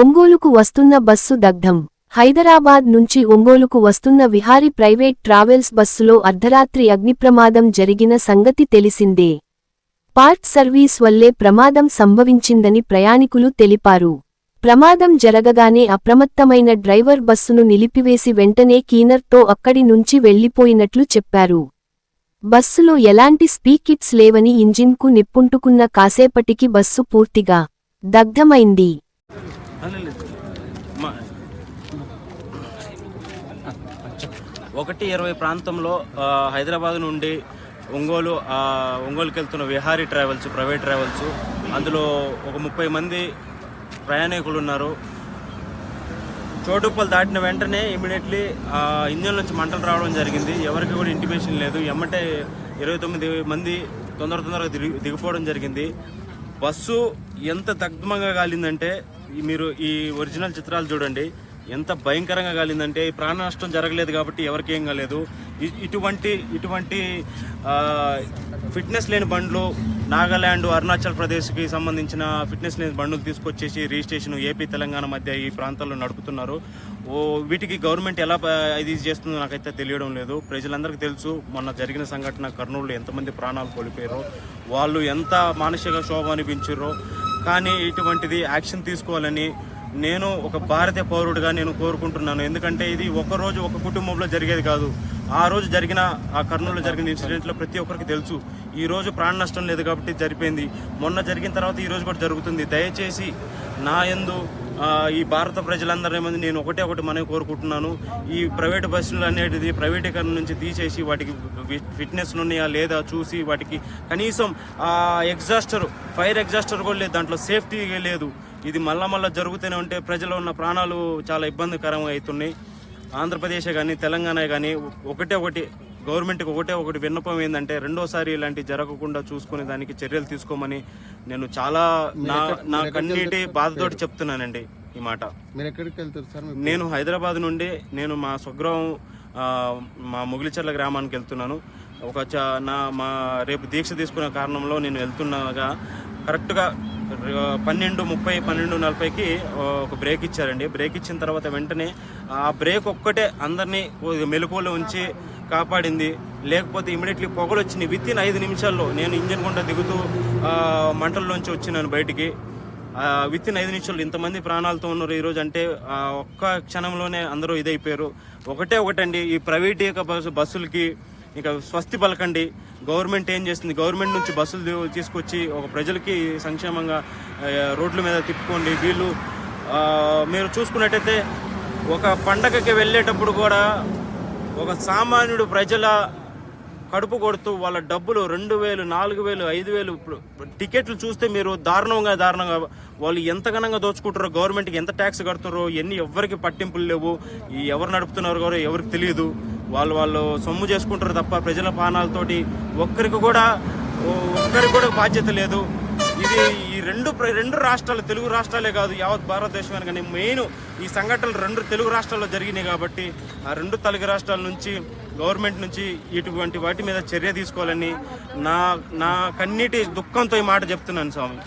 ఒంగోలుకు వస్తున్న బస్సు దగ్ధం. హైదరాబాద్ నుంచి ఒంగోలుకు వస్తున్న విహారీ ప్రైవేట్ ట్రావెల్స్ బస్సులో అర్ధరాత్రి అగ్నిప్రమాదం జరిగిన సంగతి తెలిసిందే. పార్ట్ సర్వీస్ వల్లే ప్రమాదం సంభవించిందని ప్రయాణికులు తెలిపారు. ప్రమాదం జరగగానే అప్రమత్తమైన డ్రైవర్ బస్సును నిలిపివేసి వెంటనే కీనర్తో అక్కడి నుంచి వెళ్ళిపోయినట్లు చెప్పారు. బస్సులో ఎలాంటి స్పీకిట్స్ లేవని ఇంజిన్కు నిప్పుంటుకున్న కాసేపటికి బస్సు పూర్తిగా దగ్ధమైంది. ఒకటి ఇరవై ప్రాంతంలో హైదరాబాద్ నుండి ఒంగోలు ఒంగోలుకి వెళ్తున్న విహారీ ట్రావెల్స్ ప్రైవేట్ ట్రావెల్స్. అందులో ఒక ముప్పై మంది ప్రయాణికులు ఉన్నారు. చోటుప్పలు దాటిన వెంటనే ఇమీడియట్లీ ఇంజన్ నుంచి మంటలు రావడం జరిగింది. ఎవరికి కూడా ఇంటిమేషన్ లేదు. ఎమ్మటే ఇరవై తొమ్మిది మంది తొందర తొందరగా దిగి దిగిపోవడం జరిగింది. బస్సు ఎంత దగ్ధమంగా కాలిందంటే మీరు ఈ ఒరిజినల్ చిత్రాలు చూడండి. ఎంత భయంకరంగా కాలిందంటే ఈ ప్రాణ నష్టం జరగలేదు కాబట్టి ఎవరికి ఏం కాలేదు. ఇటువంటి ఇటువంటి ఫిట్నెస్ లేని బండ్లు నాగాల్యాండ్ అరుణాచల్ ప్రదేశ్కి సంబంధించిన ఫిట్నెస్ లేని బండ్లు తీసుకొచ్చేసి రిజిస్ట్రేషన్ ఏపీ తెలంగాణ మధ్య ఈ ప్రాంతాల్లో నడుపుతున్నారు. ఓ వీటికి గవర్నమెంట్ ఎలా ఇది చేస్తుందో నాకైతే తెలియడం లేదు. ప్రజలందరికీ తెలుసు మొన్న జరిగిన సంఘటన కర్నూలులో ఎంతమంది ప్రాణాలు కోల్పోయారో వాళ్ళు ఎంత మానసిక శోభ అనిపించారో కానీ ఇటువంటిది యాక్షన్ తీసుకోవాలని నేను ఒక భారతీయ పౌరుడిగా నేను కోరుకుంటున్నాను. ఎందుకంటే ఇది ఒక రోజు ఒక కుటుంబంలో జరిగేది కాదు. ఆ రోజు జరిగిన ఆ కర్నూలులో జరిగిన ఇన్సిడెంట్లో ప్రతి ఒక్కరికి తెలుసు. ఈ రోజు ప్రాణ నష్టం లేదు కాబట్టి జరిపోయింది. మొన్న జరిగిన తర్వాత ఈ రోజు కూడా జరుగుతుంది. దయచేసి నా యందు ఈ భారత ప్రజలందరి మంది నేను ఒకటే ఒకటి మనవి కోరుకుంటున్నాను. ఈ ప్రైవేట్ బస్సులు అనేటిది ప్రైవేటీకరణ నుంచి తీసేసి వాటికి ఫిట్నెస్ ఉన్నాయా లేదా చూసి వాటికి కనీసం ఆ ఎగ్జాస్టర్ ఫైర్ ఎగ్జాస్టర్ కూడా లేదు దాంట్లో సేఫ్టీ లేదు. ఇది మళ్ళా మళ్ళీ జరుగుతూనే ఉంటే ప్రజలు ఉన్న ప్రాణాలు చాలా ఇబ్బందికరంగా అవుతున్నాయి. ఆంధ్రప్రదేశ్ కానీ తెలంగాణ కానీ ఒకటే ఒకటి గవర్నమెంట్కి ఒకటే ఒకటి విన్నపం ఏంటంటే రెండోసారి ఇలాంటి జరగకుండా చూసుకునే దానికి చర్యలు తీసుకోమని నేను చాలా నా నా కన్నీటి బాధతోటి చెప్తున్నానండి ఈ మాట. మీరు ఎక్కడికి వెళ్తారు సార్? నేను హైదరాబాద్ నుండి నేను మా స్వగ్రహం మా ముగిలిచర్ల గ్రామానికి వెళ్తున్నాను. ఒక చ నా మా రేపు దీక్ష తీసుకునే కారణంలో నేను వెళ్తుండగా కరెక్ట్గా పన్నెండు ముప్పై పన్నెండు నలభైకి ఒక బ్రేక్ ఇచ్చారండి. బ్రేక్ ఇచ్చిన తర్వాత వెంటనే ఆ బ్రేక్ ఒక్కటే అందరినీ మెలకువలో ఉంచి కాపాడింది. లేకపోతే ఇమీడియట్లీ పొగలు వచ్చినాయి విత్ ఇన్ ఐదు నిమిషాల్లో నేను ఇంజన్ గుండా దిగుతూ మంటల్లోంచి వచ్చినాను బయటికి. విత్ ఇన్ ఐదు నిమిషాలు ఇంతమంది ప్రాణాలతో ఉన్నారు ఈరోజు. అంటే ఆ, ఒక్క క్షణంలోనే అందరూ ఇదైపోయారు. ఒకటే ఒకటండి ఈ ప్రైవేట్ యొక్క బస్సు బస్సులకి ఇక స్వస్తి పలకండి. గవర్నమెంట్ ఏం చేస్తుంది? గవర్నమెంట్ నుంచి బస్సులు తీసుకొచ్చి ఒక ప్రజలకి సంక్షేమంగా రోడ్ల మీద తిప్పుకోండి. వీళ్ళు మీరు చూసుకున్నట్టయితే ఒక పండగకి వెళ్ళేటప్పుడు కూడా ఒక సామాన్యుడు ప్రజల కడుపు కొడుతూ వాళ్ళ డబ్బులు రెండు వేలు నాలుగు వేలు ఐదు వేలు ఇప్పుడు టికెట్లు చూస్తే మీరు దారుణంగా దారుణంగా వాళ్ళు ఎంత ఘనంగా దోచుకుంటారో గవర్నమెంట్కి ఎంత ట్యాక్స్ కడుతున్నారో ఎన్ని ఎవరికి పట్టింపులు లేవు ఎవరు నడుపుతున్నారు కూడా ఎవరికి తెలియదు. వాళ్ళు వాళ్ళు సొమ్ము చేసుకుంటారు తప్ప ప్రజల పానాలతోటి ఒక్కరికి కూడా ఒక్కరికి కూడా బాధ్యత లేదు. ఇది ఈ రెండు ప్ర- రెండు రాష్ట్రాలు తెలుగు రాష్ట్రాలే కాదు యావత్ భారతదేశం కానీ మెయిన్ ఈ సంఘటనలు రెండు తెలుగు రాష్ట్రాల్లో జరిగినాయి కాబట్టి ఆ రెండు తెలుగు రాష్ట్రాల నుంచి గవర్నమెంట్ నుంచి ఇటువంటి వాటి మీద చర్య తీసుకోవాలని నా నా కన్నీటి దుఃఖంతో ఈ మాట చెప్తున్నాను స్వామి.